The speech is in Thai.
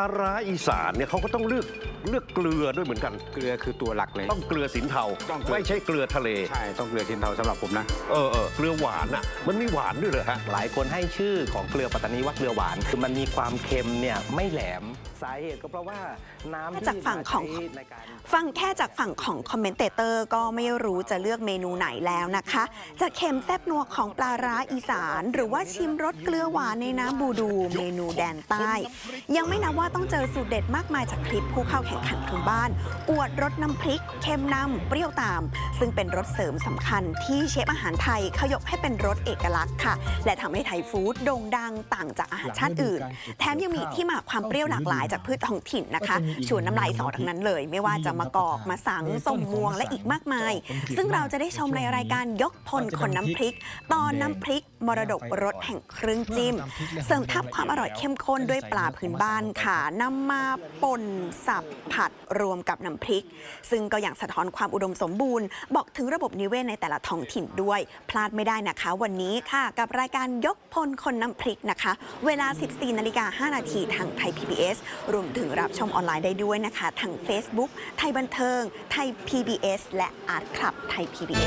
าร้าอีสานเนี่ยเขาก็ต้องเลือกเลือกเกลือด้วยเหมือนกัน เกลือคือตัวหลักเลย ต้องเกลือสินเทาต้องเกลือ ไม่ใช่เกลือทะเล ใช่ต้องเกลือทินเทาสำหรับผมนะ เออเออเกลือหวานอะมันมีหวานด้วยเหรอฮะ หลายคนให้ชื่อของเกลือปัตตานีว่าเกลือหวาน คือมันมีความเค็มเนี่ยไม่แหลมสาเหตุก็เพราะว่าน้ำที่จากฝั่งของ ใช้ในการ ฟังแค่จากฝั่งของคอมเมนเตเตอร์ก็ไม่รู้จะเลือกเมนูไหนแล้วนะคะ จะเค็มแซ่บนัวของปลาร้าอีสาน หรือว่าชิมรสเกลือหวานในน้ำบูดูเมนูแดนใต้ ยังไม่นับว่าว่าต้องเจอสูตรเด็ดมากมายจากคลิปผู้เข้าแข่งขันทุกบ้าน อวดรสน้ำพริกเค็มนำเปรี้ยวตาม ซึ่งเป็นรสเสริมสำคัญที่เชฟอาหารไทยเขายกให้เป็นรสเอกลักษณ์ค่ะ และทำให้ไทยฟู้ดโด่งดังต่างจากอาหารชาติอื่น แถมยังมีที่มาความเปรี้ยวหลากหลายจากพืชท้องถิ่นนะคะชวนน้ำลายสอทั้งนั้นเลย ไม่ว่าจะมะกอกมาสังส้มม่วงและอีกมากมาย ซึ่งเราจะได้ชมในรายการยกพลคนน้ำพริก ตอนน้ำพริก มรดกรสแห่งเครื่องจิ้ม เสริมทับความอร่อยเข้มข้นด้วยปลาพื้นบ้านค่ะนำมาป่นสับผัดรวมกับน้ำพริก ซึ่งก็อย่างสะท้อนความอุดมสมบูรณ์ บอกถึงระบบนิเวศในแต่ละท้องถิ่นด้วย พลาดไม่ได้นะคะ วันนี้ค่ะ กับรายการยกพลคนน้ำพริกนะคะ เวลา 14นาฬิกา5นาทีทางไทย PBS รวมถึงรับชมออนไลน์ได้ด้วยนะคะทาง Facebook ไทยบันเทิง ไทย PBS และอาร์ตคลับไทย PBS